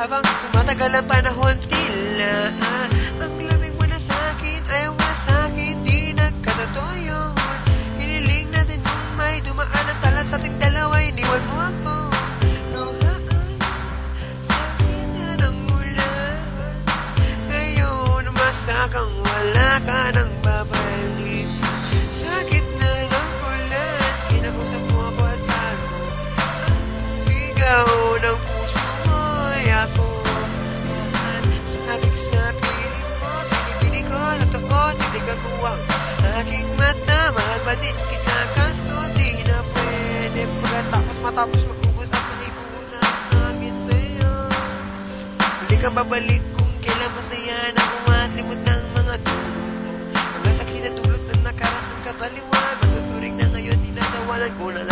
Habang tumatagal ang panahon tila ah, Ang lamig mo na sa'kin, ayaw mo na sa'kin Di nagkatotoo yun Hiniling natin nung may dumaan ang tala sa ating dalawa Iniwan mo ako. Masakang wala ka ng baba magbuwang Aking mata, mahal pa din kita Kaso di na pwede Pagkatapos matapos maubos At maibubutan sa akin sa'yo. Huli kang babalik kung kailan masaya na At limot ng mga dulot mo Mga sakit na dulot na nakarap ng kabaliwan Matuturing na ngayon, tinatawanan ko na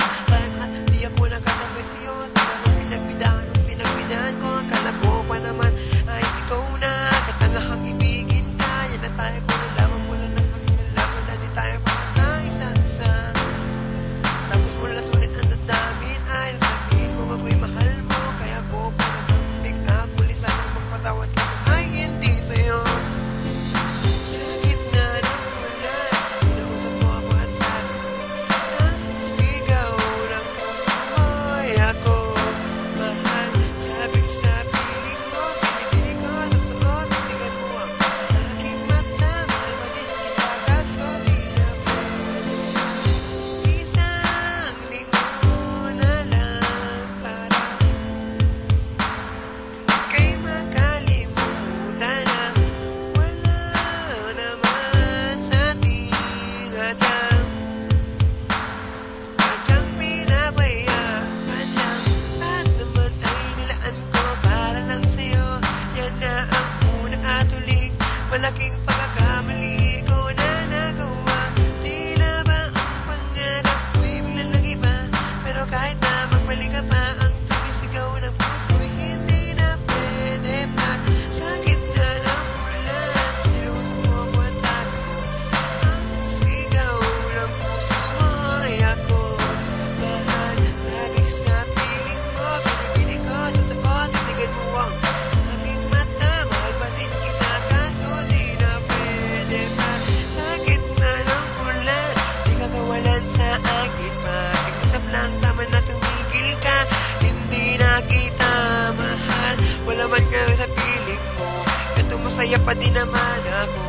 Masaya pa din naman ako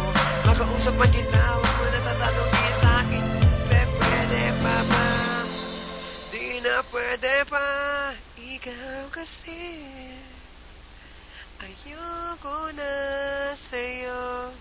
Makausap man kita Huwag mo natatanungin sa akin. Pe, pwede pa ba? Di na pwede pa. Ikaw kasi. Ayoko na sa'yo.